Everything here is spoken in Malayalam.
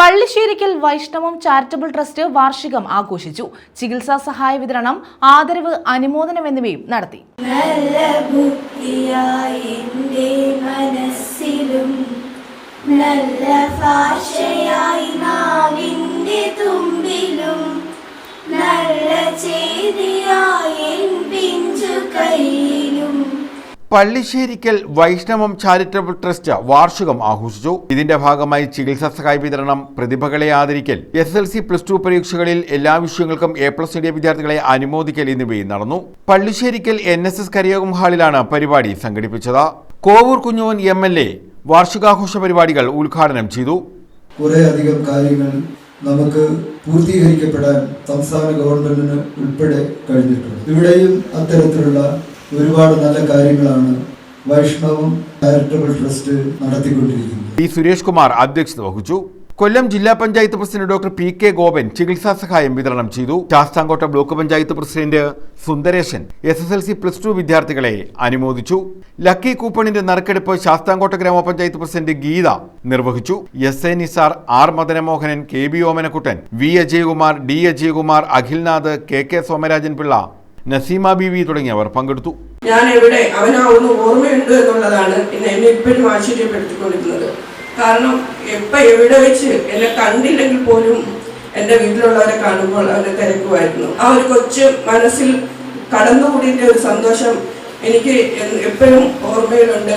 പള്ളിശ്ശേരിക്കൽ വൈഷ്ണവം ചാരിറ്റബിൾ ട്രസ്റ്റ് വാർഷികം ആഘോഷിച്ചു. ചികിത്സാ സഹായ വിതരണം ആദരവ് അനുമോദനം എന്നിവയും നടത്തി. നല്ല ബുദ്ധിയായി നല്ല നല്ല പിഞ്ചു കയ്യിലും പള്ളിശ്ശേരിക്കൽ വൈഷ്ണവം ചാരിറ്റബിൾ ട്രസ്റ്റ് വാർഷികം ആഘോഷിച്ചു. ഇതിന്റെ ഭാഗമായി ചികിത്സാ സഹായ വിതരണം പ്രതിഭകളെ ആദരിക്കൽ. S L C plus two പരീക്ഷകളിൽ എല്ലാ വിഷയങ്ങൾക്കും എ പ്ലസ് നേടിയ വിദ്യാർത്ഥികളെ അനുമോദിക്കൽ എന്നിവയും നടന്നു. പള്ളിശ്ശേരിക്കൽ എൻ എസ് എസ് കരിയോഗം ഹാളിലാണ് പരിപാടി സംഘടിപ്പിച്ചത്. Kovoor Kunjuvan M L A വാർഷികാഘോഷ പരിപാടികൾ ഉദ്ഘാടനം ചെയ്തു. കാര്യങ്ങൾ നമുക്ക് പൂർത്തീകരിക്കപ്പെടാൻ സംസ്ഥാന ഗവൺമെന്റിന് ഉൾപ്പെടെ കഴിഞ്ഞിട്ടുണ്ട്. ഇവിടെയും അത്തരത്തിലുള്ള ഒരുപാട് നല്ല കാര്യങ്ങളാണ് വൈഷ്ണവം ചാരിറ്റബിൾ ട്രസ്റ്റ് നടത്തിക്കൊണ്ടിരിക്കുന്നത്. ഈ സുരേഷ് കുമാർ അധ്യക്ഷത വഹിച്ചു. കൊല്ലം ജില്ലാ panchayat president doctor P K Gopan ചികിത്സാ സഹായം വിതരണം ചെയ്തു. Sasthamkotta block panchayat president Sundaresan S S L C plus two വിദ്യാർത്ഥികളെ അനുമോദിച്ചു. ലക്കി കൂപ്പണിന്റെ നറുക്കെടുപ്പ് ശാസ്താംകോട്ട ഗ്രാമപഞ്ചായത്ത് പ്രസിഡന്റ് ഗീത നിർവഹിച്ചു. S A Nisar R Madanamohanan K B Omanakuttan V Ajayakumar D Ajayakumar Akhilnath K K Somarajan Pillai Naseema Beevi തുടങ്ങിയവർ പങ്കെടുത്തു. ഞാൻ എവിടെ അവനാവുന്ന ഓർമ്മയുണ്ട് എന്നുള്ളതാണ് പിന്നെ എന്നെ ഇപ്പോഴും ആശ്ചര്യപ്പെടുത്തിക്കൊണ്ടിരുന്നത്. കാരണം എപ്പ എവിടെ വെച്ച് എന്നെ കണ്ടില്ലെങ്കിൽ പോലും എന്റെ വീട്ടിലുള്ളവരെ കാണുമ്പോൾ അവരെ തിരക്കുമായിരുന്നു. ആ ഒരു കൊച്ചു മനസ്സിൽ കടന്നുകൂടിയ ഒരു സന്തോഷം എനിക്ക് എപ്പോഴും ഓർമ്മയിലുണ്ട്.